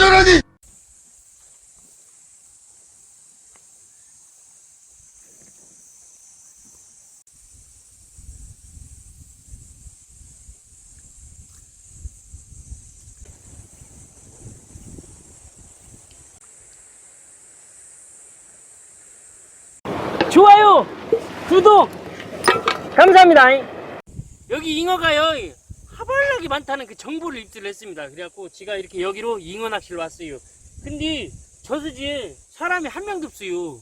거절하니? 좋아요, 구독, 감사합니다. 여기 잉어가요, 하발락이 많다는 그 정보를 입수를 했습니다. 그래갖고 제가 이렇게 여기로 잉어 낚시를 왔어요. 근데 저수지에 사람이 한 명도 없어요.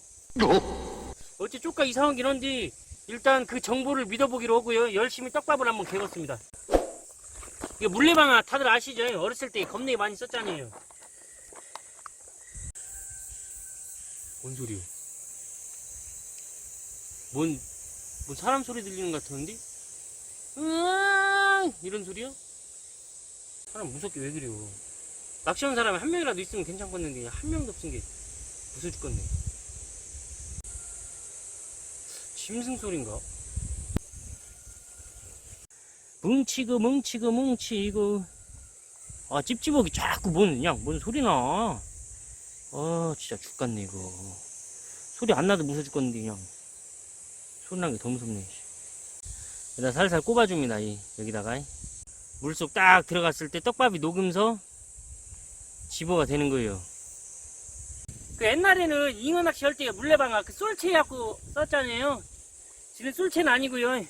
어째 쪼까 이상하긴 한데 일단 그 정보를 믿어보기로 하고요. 열심히 떡밥을 한번 개봤습니다. 이거 물레방아 다들 아시죠? 어렸을 때 겁내게 많이 썼잖아요. 뭔 소리요? 뭔, 뭔 사람 소리 들리는 것 같은데? 으아 이런 소리요? 사람 무섭게 왜 그래요? 낚시하는 사람이 한 명이라도 있으면 괜찮겠는데 한 명도 없은 게 무서워 죽겠네. 짐승 소린가? 뭉치고 뭉치고 뭉치고 아 찝찝하게 자꾸 뭔 그냥 뭔 소리나 아 진짜 죽겠네 이거 소리 안 나도 무서워 죽겠는데 그냥 소리 나는 게 더 무섭네 씨. 여기다 살살 꼽아줍니다 이 여기다가 이. 물속 딱 들어갔을 때 떡밥이 녹으면서 집어가 되는 거예요. 그 옛날에는 잉어 낚시 할 때 물레방아 그 쏠채 갖고 썼잖아요. 지금 쏠채는 아니고요.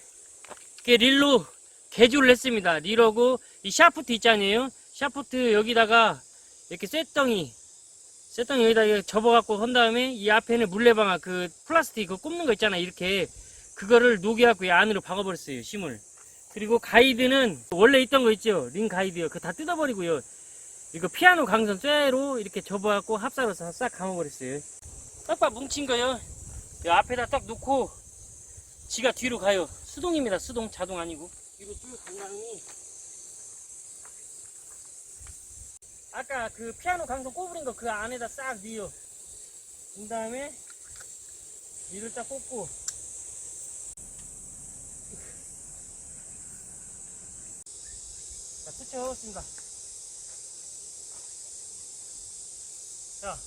그 릴로 개조를 했습니다. 릴하고 이 샤프트 있잖아요. 샤프트 여기다가 이렇게 쇳덩이 쇳덩이 여기다 접어갖고 한 다음에 이 앞에는 물레방아 그 플라스틱 그 꼽는 거 있잖아 이렇게 그거를 녹여갖고 이 안으로 박아버렸어요 심을 그리고 가이드는 원래 있던 거 있죠? 링 가이드요. 그거 다 뜯어버리고요. 이거 피아노 강선 쇠로 이렇게 접어갖고 합사로 싹 감아버렸어요. 떡밥 뭉친 거요. 이 앞에다 딱 놓고 지가 뒤로 가요. 수동입니다. 수동. 자동 아니고. 뒤로 쭉간 다음에 아까 그 피아노 강선 꼬부린 거 그 안에다 싹 넣어요. 그 다음에 이를 딱 꽂고 자, 투척했습니다. 자,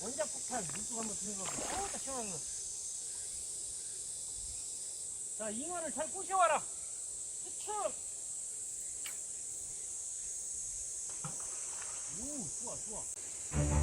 원자 폭탄 물속 한번 들어가고, 어우, 다 시원한 거. 자, 잉어를 잘 꼬셔와라. 투척! 오, 좋아, 좋아.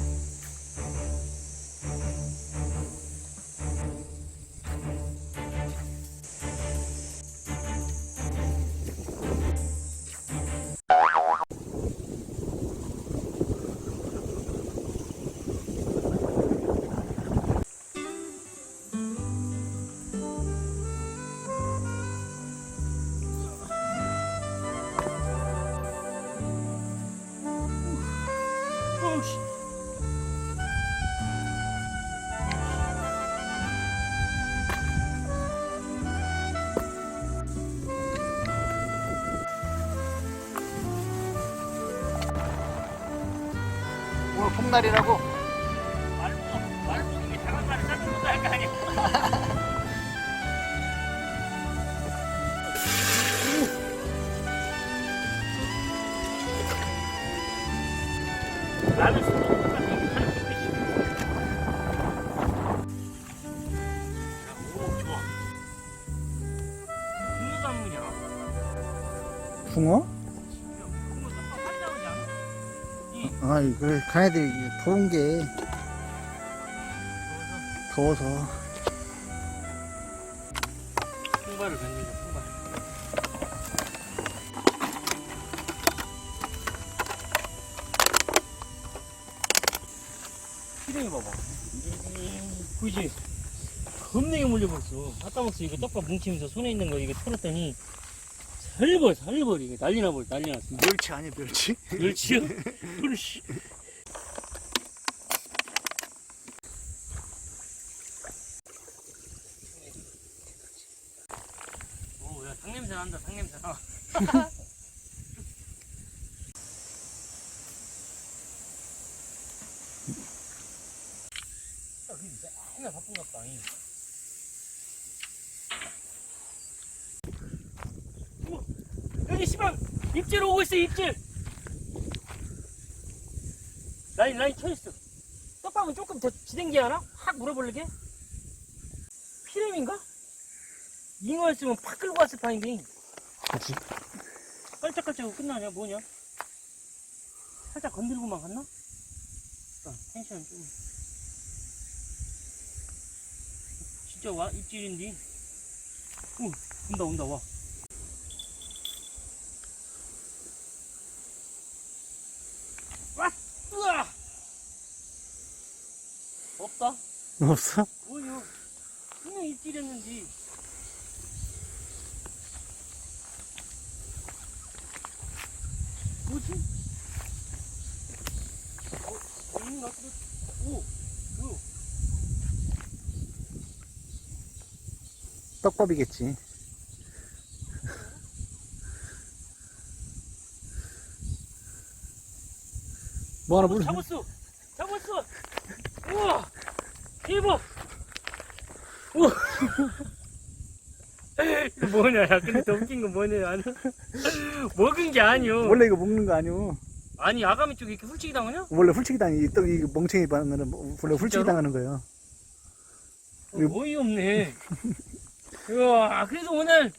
봄날이라고 아 그래 가네들이 이게 더운 게 더워서 통발을 건지자, 통발. 피랭이 봐봐. 그지? 겁나게 물려버렸어. 아까 먹어 이거 떡밥 뭉치면서 손에 있는 거 이거 털었더니 살벌 살벌 이게 난리 나버려 난리 났어. 멸치 아니야 멸치? 멸치요? 그렇지. 오, 야, 닭 냄새 난다, 닭 냄새 나. 야, 근데 맨날 바쁜 것 같다. 이. 어, 여기 시방 입질 오고 있어, 입질. 라인 라인 쳐있어 떡밥은 조금 더 지댕기 하나? 확 물어볼게 피렘인가? 잉어였으면 팍 끌고 갔을 판인데 그치? 깔짝깔짝하고 끝나냐 뭐냐 살짝 건들고만 갔나? 아, 텐션 좀 진짜 와 입질인데 오 온다 온다 와 와! 으아! 없다 없어? 뭐요 그냥 입질했는지 뭐지? 어, 뭐 있는 것 같은데? 오, 뭐야? 떡밥이겠지. 뭐 하나 물? 잡았어! 잡았어! 우와! 대박! 우와! 이거 뭐냐, 야. 근데 더 웃긴 건 뭐냐, 아니 먹은 게 아니오. 원래 이거 먹는 거 아니오. 아니, 아가미 쪽에 이렇게 훌치기 당하냐? 원래 훌치기 당이 떡, 이 멍청이 반은 원래 훌치기? 당하는 거예요. 이거- 어이없네. 우와, 그래도 오늘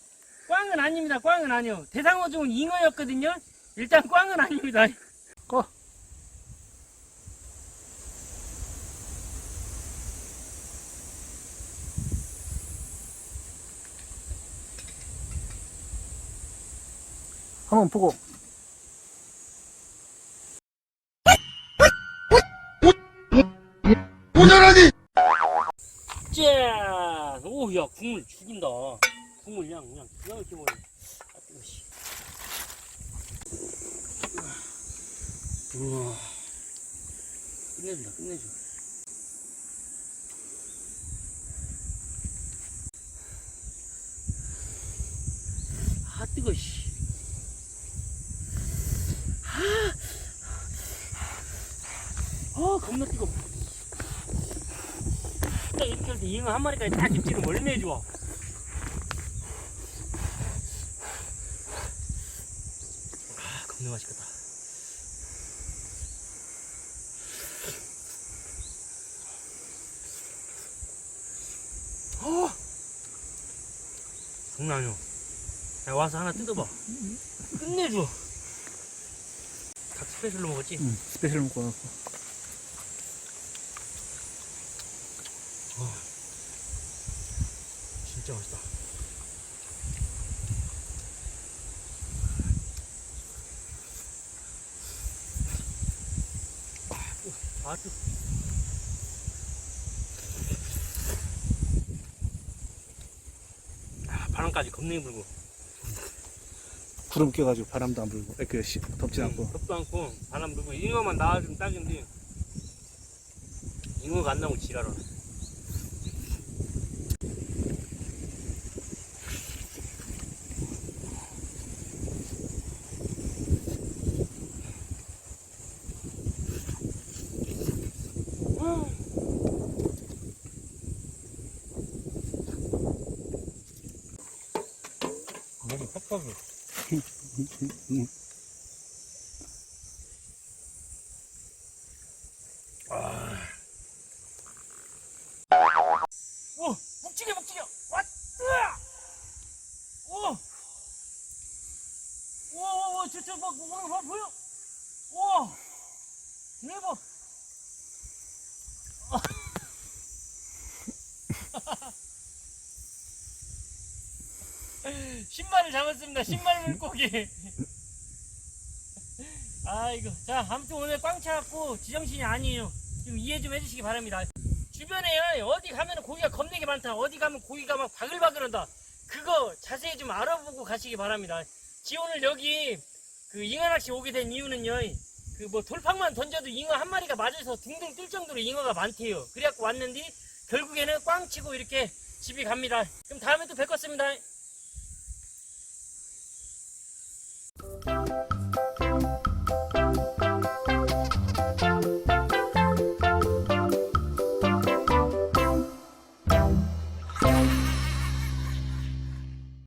꽝은 아닙니다. 꽝은 아니요. 대상어 중은 잉어였거든요. 일단 꽝은 아닙니다. 꺼. 한번 보고. 짠! 오, 야, 국물 죽인다. 국물 그냥, 그냥 기가 막히게 먹네. 아, 뜨거워, 씨. 우와. 끝내준다, 끝내줘. 아, 뜨거, 씨. 아, 아, 겁나 뜨거. 딱할때 잉어 한 마리까지 딱 입질을 멀리 해줘. 아, 겁나 맛있겠다. 어! 장난 아니야. 야, 와서 하나 뜯어봐. 끝내줘. 닭 스페셜로 먹었지? 응, 스페셜 먹고 나서. 진짜 맛있다. 아, 뜨. 아, 바람까지 겁내게 불고. 구름 껴가지고 바람도 안 불고, 이렇게 시- 덥진 않고. 응, 덥도 않고 바람 불고 잉어만 나와주면 딱인데 잉어가 안 나오고 지랄하네. 몸이 퍽퍽해. 오! 묵직해 묵직해! 왓! 으아! 오! 오오 오 저저 막 보여? 오! 대박! 신발을 잡았습니다. 신발 물고기. 아이고. 자, 아무튼 오늘 꽝 차갖고 지정신이 아니에요. 좀 이해 좀 해주시기 바랍니다. 주변에 어디 가면 고기가 겁나게 많다. 어디 가면 고기가 막 바글바글한다. 그거 자세히 좀 알아보고 가시기 바랍니다. 지 오늘 여기 그 잉어낚시 오게 된 이유는요. 그 뭐 돌팡만 던져도 잉어 한 마리가 맞아서 둥둥 뜰 정도로 잉어가 많대요. 그래갖고 왔는데 결국에는 꽝 치고 이렇게 집에 갑니다. 그럼 다음에 또 뵙겠습니다. Thank you.